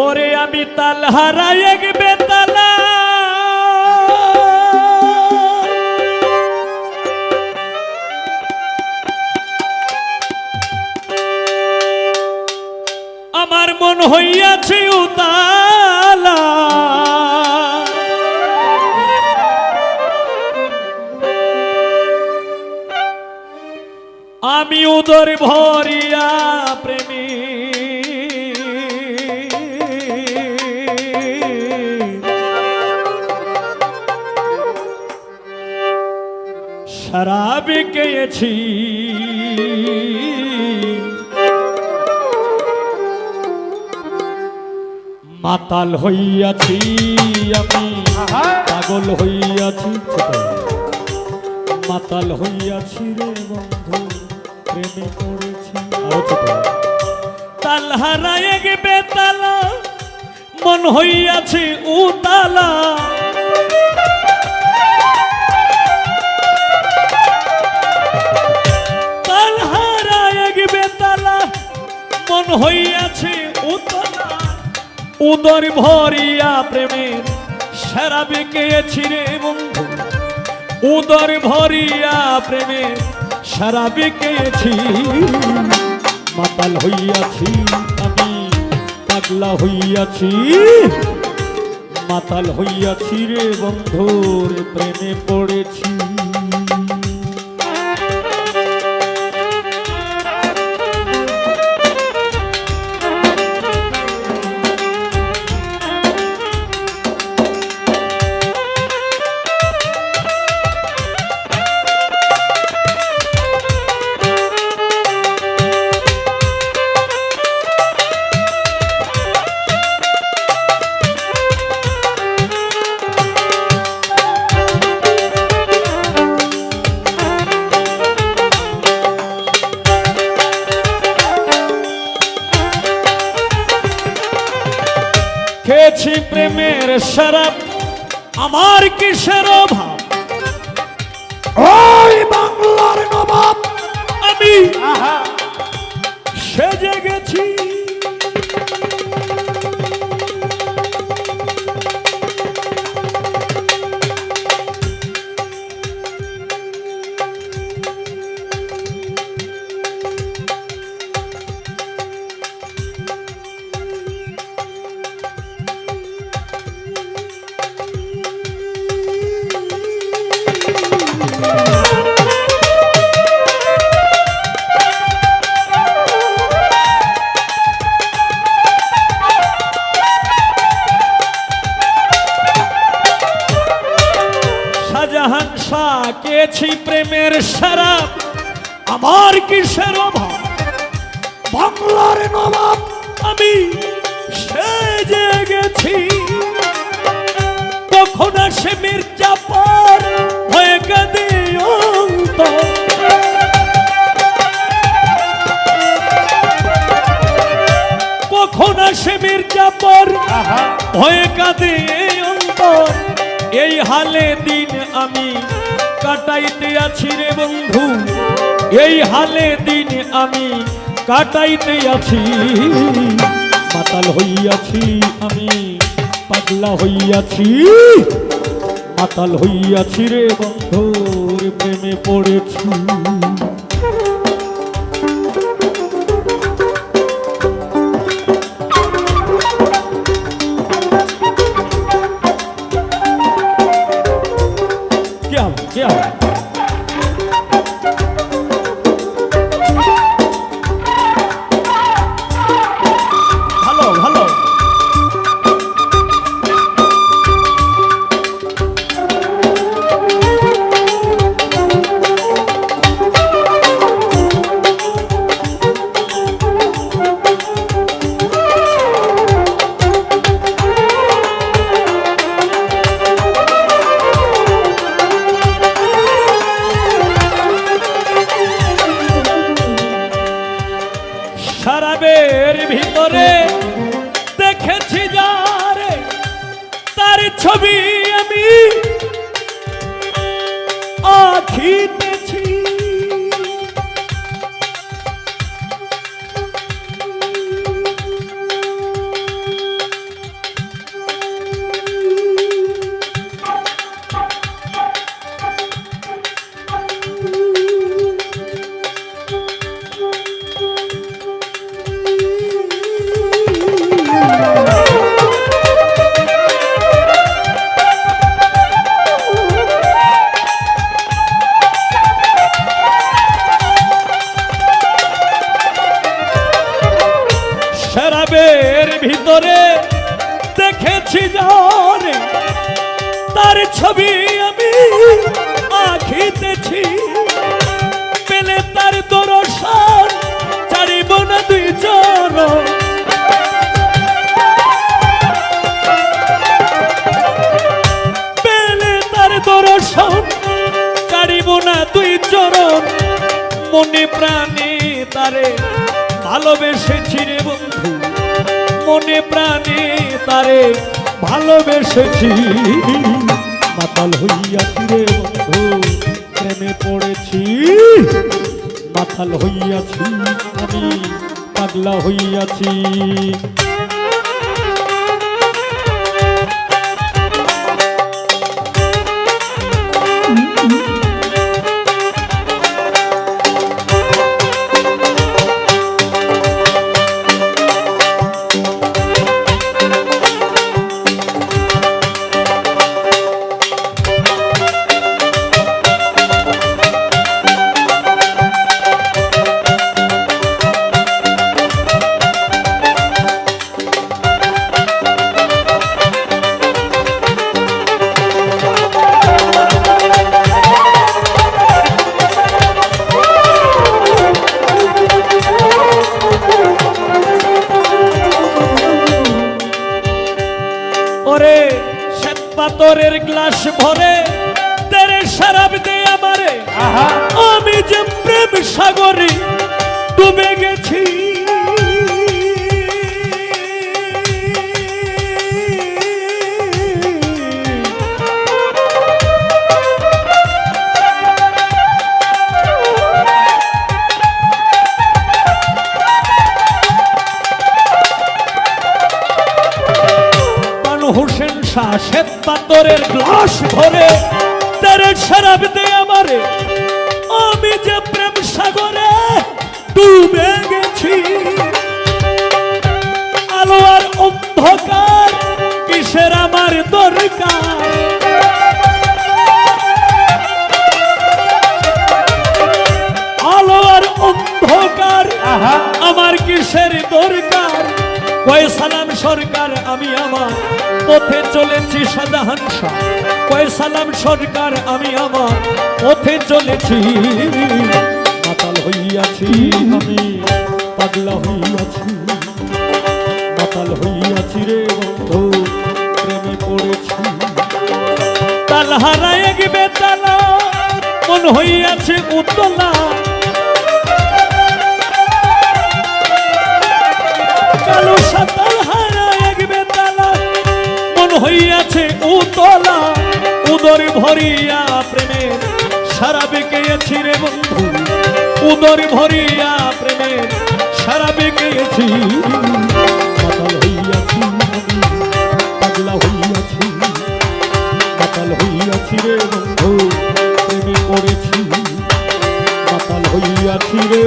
ওরে আমি তাল হারাই এক বেতালা। আমার মন হইয়াছে উতালা। আমি উদর ভরিয়া শরাব কেছি মাতাল হইয়াছি আমি পাগল হইয়াছি মাতাল হইয়াছি রে বন্ধু প্রেমে পড়েছি তাল হারায় বেতালা মন হইয়াছে উতালা। হইয়াছে উদর ভরিয়া প্রেমের সারা বেঁকেছি রে বন্ধু। উদর ভরিয়া প্রেমে সারা বেঁকেছি। মাতাল হইয়াছি আমি, পাগলা হইয়াছি। মাতাল হইয়াছি রে বন্ধুর প্রেমে পড়েছি। খেয়েছি প্রেমের শরাব আমার কিসের অভাব? ওই বাংলার নবাব। আমি সেজে গেছি। প্রেমের শরাব আমার কিসের অভাব? বাংলার নবাব আমি সেজে গেছি। কখন আসে মির্জাপার হয়ে কাঁদে অন্তর। কখন আসে মির্জাপার ভয়ে কাঁদে এই অন্তর। এই হালে দিন আমি কাটাইতে আছি রে বন্ধু। এই হালে দিন আমি কাটাইতে আছি। মাতাল হইয়াছি আমি, পাগলা হইয়াছি। মাতাল হইয়াছি রে বন্ধু প্রেমে পড়েছি। E ভিতরে দেখেছি জানে তার ছবি আমি আঁকিতেছি পেলে তার দরসান চারিব না দুই চরণ দর্শন কাড়িব না তুই চরণ মনে প্রাণে তারে ভালোবেসেছি রে বন্ধু। মনে প্রাণে তারে ভালোবেসেছি। মাতাল হইয়া রে বন্ধু, প্রেমে পড়েছি। মাতাল হইয়াছি আমি, পাগলা হইয়াছি। শরাব দে আমারে। আমি যে প্রেম সাগরে ডুবে গেছি। হোসেন শাহ শ্বেত পাথরের গ্লাস ভরে তেরে দে আমারে আমি যে প্রেম সাগরে ডুবে গেছি। আলো আর অন্ধকার কিসের আমার দরকার? আলো আর অন্ধকার আমার কিসের দরকার? সালাম সরকার, আমি আমার পথে চলেছি সাধারণ কয় সালাম সরকার, আমি আমার পথে চলেছি। মাতাল হইয়াছি আমি, পাগলা হইয়াছি। মাতাল হইয়াছি রে বন্ধু, প্রেমে পড়েছি। তাল হারায় গিবে তালা মন হইয়াছে উতলা। কালো সাতাল হারা এক বেতালা। মন হইয়াছে উতলা, উদর ভরিয়া প্রেমের সারা বেঁকেছি রে বন্ধু। উদর ভরিয়া প্রেমের সারা বেঁকেছি। পাতাল হইয়াছি পাগলা হইয়াছি। পাতাল হইয়াছি রে বন্ধু, প্রেমে করেছি পাতাল হইয়াছি রে